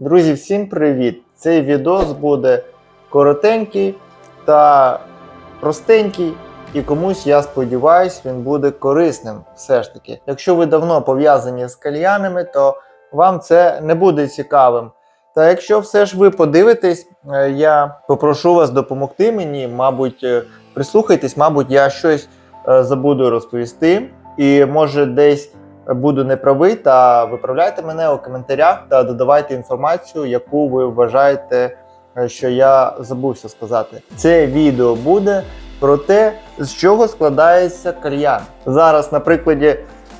Друзі, всім привіт! Цей відос буде коротенький та простенький, і комусь, я сподіваюсь, він буде корисним все ж таки. Якщо ви давно пов'язані з кальянами, то вам це не буде цікавим. Та якщо все ж ви подивитесь, е, я попрошу вас допомогти мені, мабуть, е, прислухайтесь, мабуть, я щось е, забуду розповісти, і може десь буду неправий, та виправляйте мене у коментарях та додавайте інформацію, яку ви вважаєте, е, що я забувся сказати. Це відео буде про те, з чого складається кальян. Зараз, на прикладі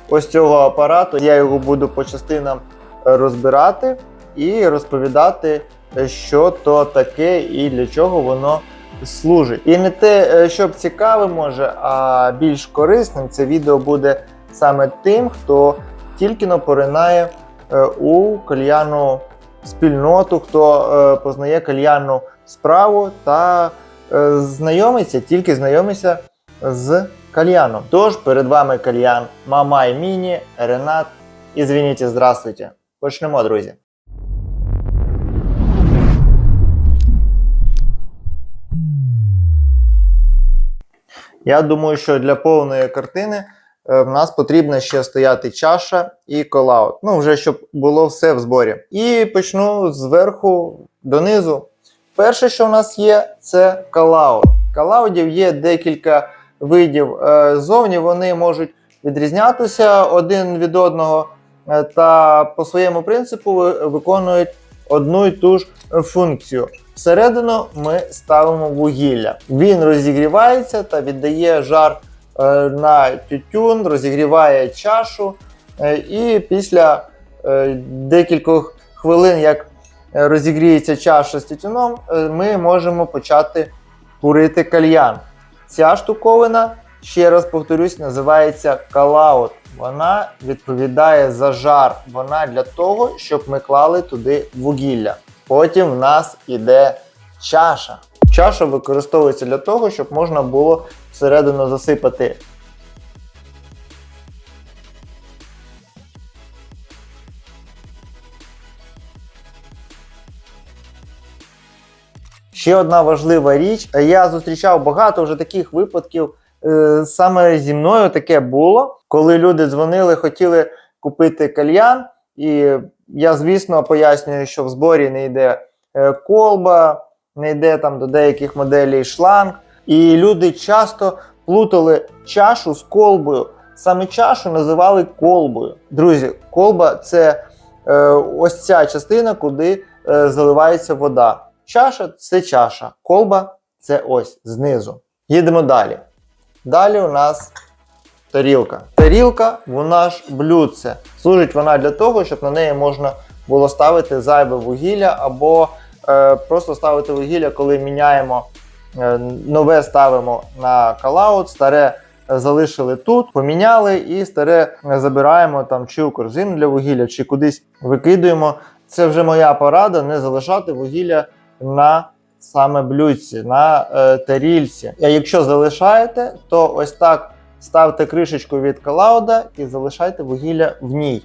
ось цього апарату, я його буду по частинам розбирати і розповідати, е, що то таке і для чого воно служить. І не те, е, щоб цікавим може, а більш корисним це відео буде саме тим, хто тільки но поринає е, у кальяну спільноту, хто е, познає кальянну справу та е, знайомиться, тільки знайомиться з кальяном. Тож перед вами кальян Мамай Міні, Ренат. І звініть, здравствуйте. Почнемо, друзі. Я думаю, що для повної картини в нас потрібна ще стояти чаша і колаут. Ну, вже щоб було все в зборі. І почну зверху донизу. Перше, що в нас є, це калаут. Калаудів є декілька видів. Е, Зовні вони можуть відрізнятися один від одного е, та по своєму принципу виконують одну й ту ж функцію. Всередину ми ставимо вугілля. Він розігрівається та віддає жар е, на тютюн, розігріває чашу. е, І після е, декількох хвилин, як е, розігріється чаша з тютюном, е, ми можемо почати курити кальян. Ця штуковина, ще раз повторюсь, називається калаут. Вона відповідає за жар. Вона для того, щоб ми клали туди вугілля. Потім в нас іде чаша. Чаша використовується для того, щоб можна було всередину засипати Ще одна важлива річ. Я зустрічав багато вже таких випадків. е, Саме зі мною таке було, коли люди дзвонили, хотіли купити кальян. І я, звісно, пояснюю, що в зборі не йде е, колба, не йде там до деяких моделей шланг. І люди часто плутали чашу з колбою. Саме чашу називали колбою. Друзі, колба це е, ось ця частина, куди е, заливається вода. Чаша це чаша, колба це ось знизу. Їдемо далі. Далі у нас тарілка. Тарілка, вона ж блюдце. Служить вона для того, щоб на неї можна було ставити зайве вугілля, або е, просто ставити вугілля, коли міняємо нове ставимо на калаут, старе е, залишили тут, поміняли і старе е, забираємо там чи у корзину для вугілля, чи кудись викидуємо. Це вже моя порада не залишати вугілля на саме блюдці, на е, тарільці. А якщо залишаєте, то ось так ставте кришечку від калауда і залишайте вугілля в ній.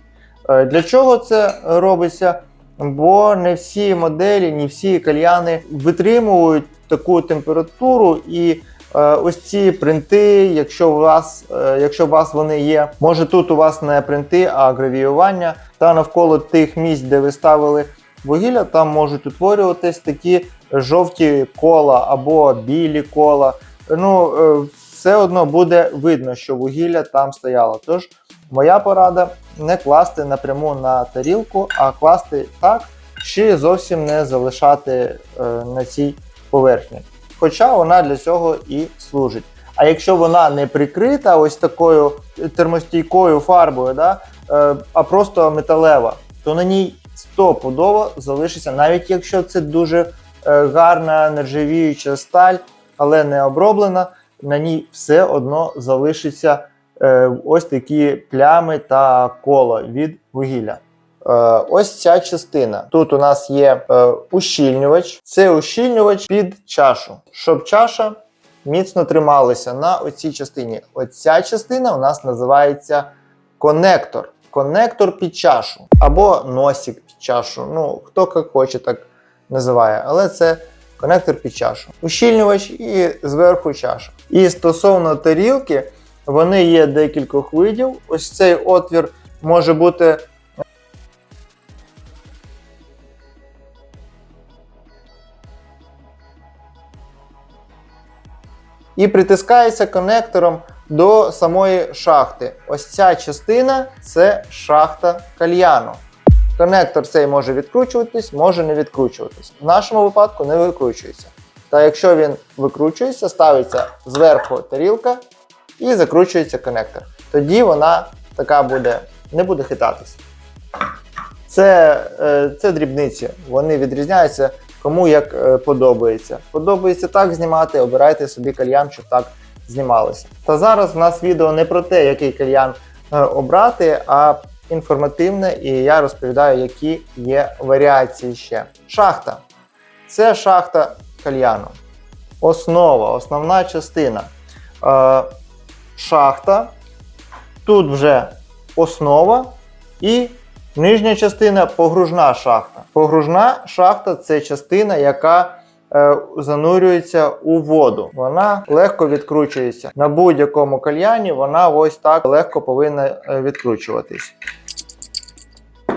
Е, для чого це робиться? Бо не всі моделі, не всі кальяни витримують таку температуру і. е, Ось ці принти, якщо у вас, е, якщо у вас вони є, може тут у вас не принти, а гравіювання, та навколо тих місць, де ви ставили вугілля, там можуть утворюватись такі жовті кола або білі кола. Ну, е, все одно буде видно, що вугілля там стояло. Тож, моя порада не класти напряму на тарілку, а класти так, чи зовсім не залишати е, на цій поверхні. Хоча вона для цього і служить. А якщо вона не прикрита ось такою термостійкою фарбою, да, е, а просто металева, то на ній стопудово залишиться, навіть якщо це дуже е, гарна нержавіюча сталь, але не оброблена, на ній все одно залишиться ось такі плями та коло від вугілля. Е, ось ця частина. Тут у нас є е, ущільнювач. Це ущільнювач під чашу, щоб чаша міцно трималася на оцій частині. Оця частина у нас називається конектор. конектор під чашу або носик під чашу. Ну, хто як хоче, так називає. Але це конектор під чашу. Ущільнювач і зверху чаша. І стосовно тарілки, вони є декількох видів. Ось цей отвір може бути. І притискається конектором до самої шахти. Ось ця частина це шахта кальяну. Конектор цей може відкручуватись, може не відкручуватись. В нашому випадку не викручується. Та якщо він викручується, ставиться зверху тарілка і закручується конектор. Тоді вона така буде, не буде хитатись. Це, е, це дрібниці. Вони відрізняються кому як е, подобається. Подобається так знімати, обирайте собі кальян, щоб так знімалося. Та зараз в нас відео не про те, який кальян е, обрати, а інформативне, і я розповідаю, які є варіації ще. Шахта. Це шахта кальяну. Основа, основна частина. Шахта. Тут вже основа і нижня частина погружна шахта. Погружна шахта це частина, яка е, занурюється у воду. Вона легко відкручується. На будь-якому кальяні вона ось так легко повинна е, відкручуватись.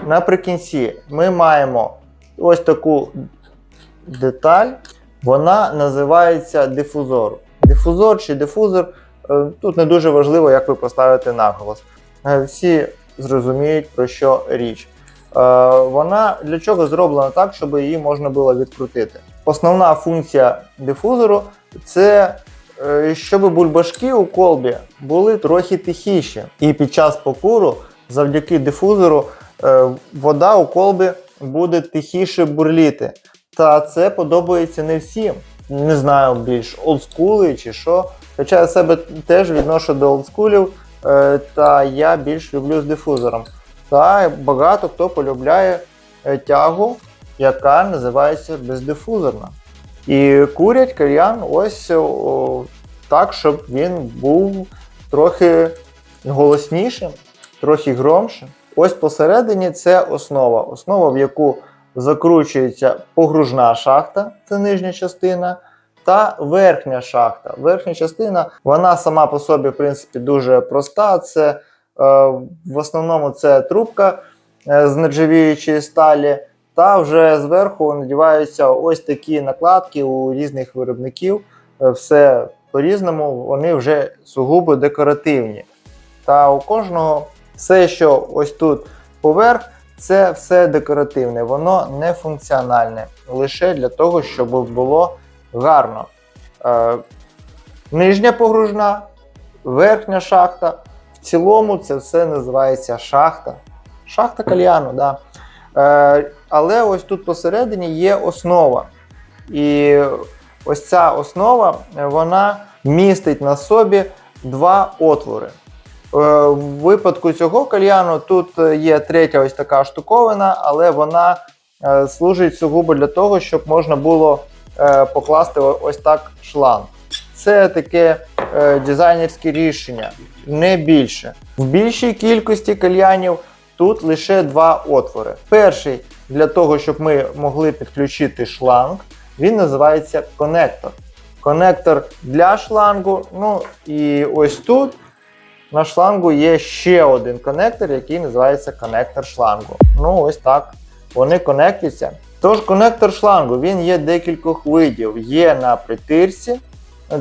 Наприкінці ми маємо ось таку деталь. Вона називається дифузор. Дифузор чи дифузор тут не дуже важливо, як ви поставите наголос. Е, Всі зрозуміють, про що річ. Е, Вона для чого зроблена так, щоб її можна було відкрутити. Основна функція дифузору це е, щоб бульбашки у колбі були трохи тихіші. І під час покуру, завдяки дифузору, е, вода у колбі буде тихіше бурліти. Та це подобається не всім. Не знаю, більш олдскули чи що. Хоча я себе теж відношу до олдскулів, е, та я більш люблю з дифузором. Та багато хто полюбляє е, тягу, яка називається бездифузорна. І курять кальян ось о, так, щоб він був трохи голоснішим, трохи громшим. Ось посередині це основа. Основа, в яку закручується погружна шахта, це нижня частина, та верхня шахта. Верхня частина, вона сама по собі, в принципі, дуже проста. Це е, в основному це трубка е, з нержавіючої сталі. Та вже зверху надіваються ось такі накладки у різних виробників. Е, Все по-різному, вони вже сугубо декоративні. Та у кожного все, що ось тут поверх, це все декоративне, воно не функціональне, лише для того, щоб було гарно. Е, нижня погружна, верхня шахта. В цілому це все називається шахта. Шахта кальяну, да. Е, але ось тут посередині є основа. І ось ця основа вона містить на собі два отвори. Е, В випадку цього кальяну тут є третя ось така штуковина, але вона е, служить сугубо для того, щоб можна було покласти ось так шланг. Це таке е, дизайнерське рішення, не більше. В більшій кількості кальянів тут лише два отвори. Перший для того, щоб ми могли підключити шланг, він називається конектор. Конектор для шлангу. Ну і ось тут на шлангу є ще один конектор, який називається конектор шлангу. Ну, ось так. Вони конектуються. Тож конектор шлангу він є декількох видів. Є на притирці,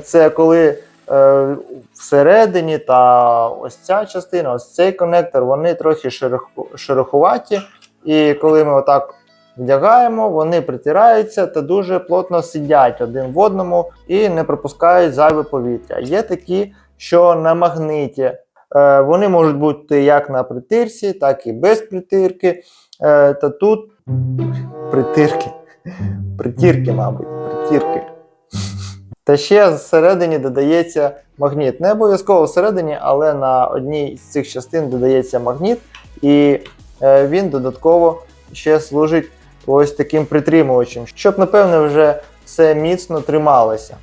це коли е, всередині та ось ця частина, ось цей конектор, вони трохи шерохуваті. І коли ми отак вдягаємо, вони притираються та дуже плотно сидять один в одному і не пропускають зайве повітря. Є такі, що на магниті. Е, Вони можуть бути як на притирці, так і без притирки. Е, Та тут притирки. Притірки, мабуть, притірки. Та ще зсередині додається магніт. Не обов'язково всередині, але на одній з цих частин додається магніт, і е, він додатково ще служить ось таким притримувачем, щоб, напевне, вже все міцно трималося.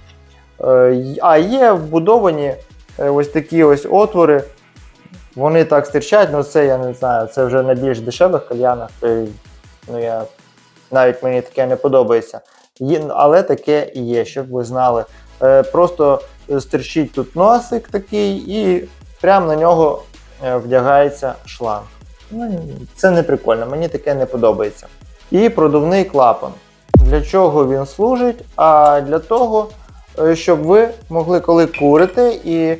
Е, А є вбудовані е, ось такі ось отвори вони так стирчать, ну це я не знаю, це вже на більш дешевих кальянах. Ну я навіть мені таке не подобається. Але таке є, щоб ви знали. Е, просто стирчить тут носик такий, і прямо на нього е, вдягається шланг. Ну, це не прикольно, мені таке не подобається. І продувний клапан. Для чого він служить? А для того, е, щоб ви могли, коли курите, і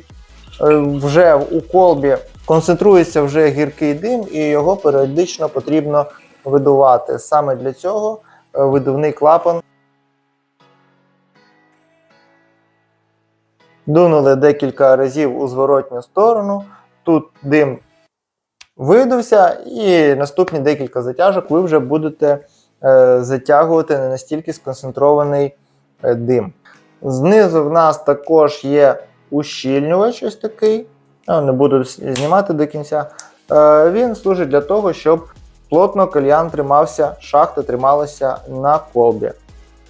вже у колбі концентрується вже гіркий дим, і його періодично потрібно видувати. Саме для цього е, видувний клапан. Дунули декілька разів у зворотню сторону. Тут дим видався, і наступні декілька затяжок ви вже будете е, затягувати не настільки сконцентрований е, дим. Знизу в нас також є ущільнювач ось такий. Я не буду знімати до кінця. Він служить для того, щоб плотно кальян тримався, шахта трималася на колбі.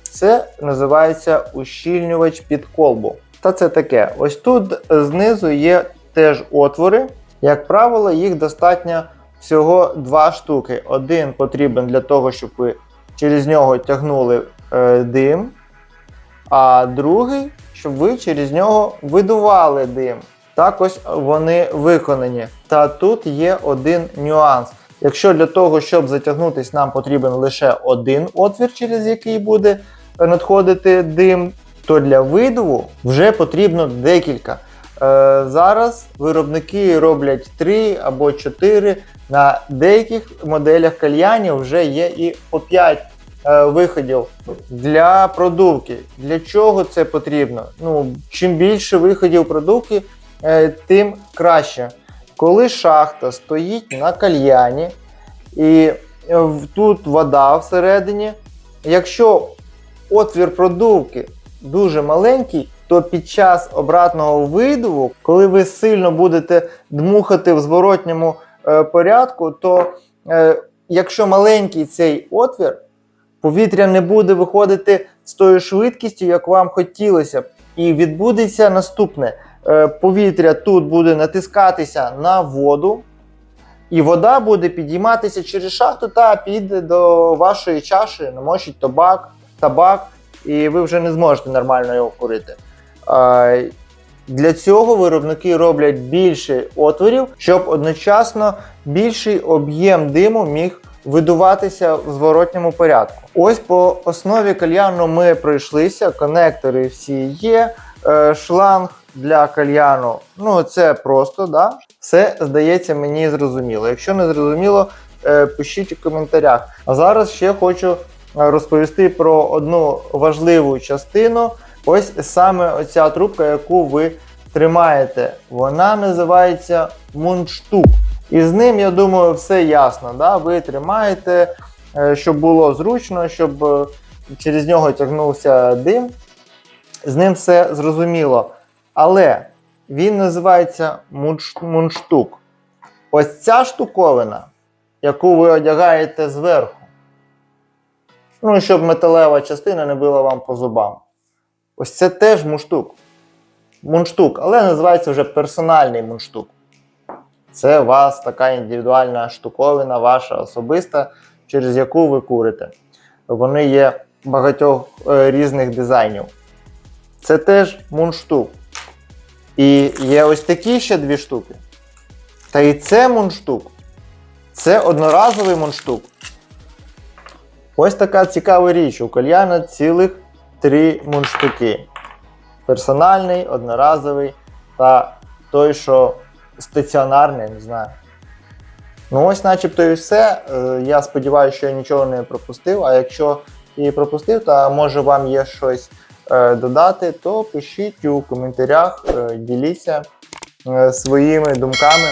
Це називається ущільнювач під колбу. Та це таке. Ось тут знизу є теж отвори. Як правило, їх достатньо всього два штуки. Один потрібен для того, щоб ви через нього тягнули е, дим, а другий, щоб ви через нього видували дим. Так ось вони виконані. Та тут є один нюанс. Якщо для того, щоб затягнутися, нам потрібен лише один отвір, через який буде надходити дим, то для видуву вже потрібно декілька. Е, зараз виробники роблять 3 або 4. На деяких моделях кальянів вже є і по 5 е, виходів для продувки. Для чого це потрібно? Ну, чим більше виходів продувки, е, тим краще. Коли шахта стоїть на кальяні, і е, тут вода всередині, якщо отвір продувки дуже маленький, то під час обратного видуву, коли ви сильно будете дмухати в зворотньому е, порядку, то е, якщо маленький цей отвір, повітря не буде виходити з тою швидкістю, як вам хотілося б. І відбудеться наступне: повітря тут буде натискатися на воду, і вода буде підійматися через шахту та піде до вашої чаші, намочить табак, табак, і ви вже не зможете нормально його курити. Е, Для цього виробники роблять більше отворів, щоб одночасно більший об'єм диму міг видуватися в зворотньому порядку. Ось по основі кальяну ми пройшлися, конектори всі є, е, шланг для кальяну. Ну це просто, да? Все здається мені зрозуміло. Якщо не зрозуміло, е, пишіть у коментарях. А зараз ще хочу е, розповісти про одну важливу частину. Ось саме оця трубка, яку ви тримаєте. Вона називається мундштук. І з ним, я думаю, все ясно. Да? Ви тримаєте, е, щоб було зручно, щоб через нього тягнувся дим. З ним все зрозуміло. Але він називається мундштук. Ось ця штуковина, яку ви одягаєте зверху. Ну, щоб металева частина не била вам по зубам. Ось це теж мундштук. Мундштук, але називається вже персональний мундштук. Це у вас така індивідуальна штуковина, ваша особиста, через яку ви курите. Вони є багатьох е, різних дизайнів. Це теж мундштук. І є ось такі ще дві штуки. Та і це мундштук. Це одноразовий мундштук. Ось така цікава річ. У кальяна цілих три мундштуки. Персональний, одноразовий та той, що стаціонарний, не знаю. Ну, ось, начебто, і все. Е, Я сподіваюся, що я нічого не пропустив. А якщо і пропустив, то може вам є щось додати, то пишіть у коментарях, е, діліться е, своїми думками.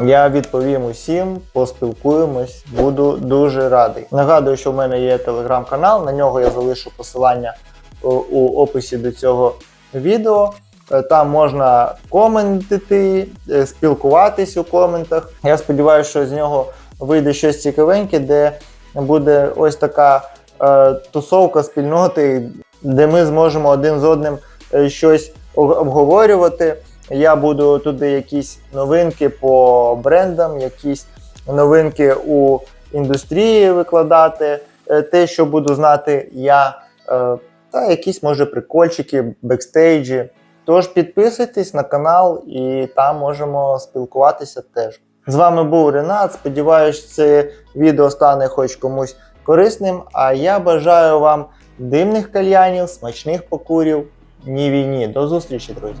Я відповім усім, поспілкуємось, буду дуже радий. Нагадую, що в мене є телеграм-канал, на нього я залишу посилання у, описі до цього відео. Е, Там можна коментити, е, спілкуватись у коментах. Я сподіваюся, що з нього вийде щось цікавеньке, де буде ось така е, тусовка спільноти, де ми зможемо один з одним е, щось обговорювати. Я буду туди якісь новинки по брендам, якісь новинки у індустрії викладати, е, те, що буду знати я, е, та якісь може прикольчики, бекстейджі. Тож підписуйтесь на канал і там можемо спілкуватися теж. З вами був Ренат. Сподіваюсь, це відео стане хоч комусь корисним. А я бажаю вам димних кальянів, смачних покурів. Ні війні. До зустрічі, друзі!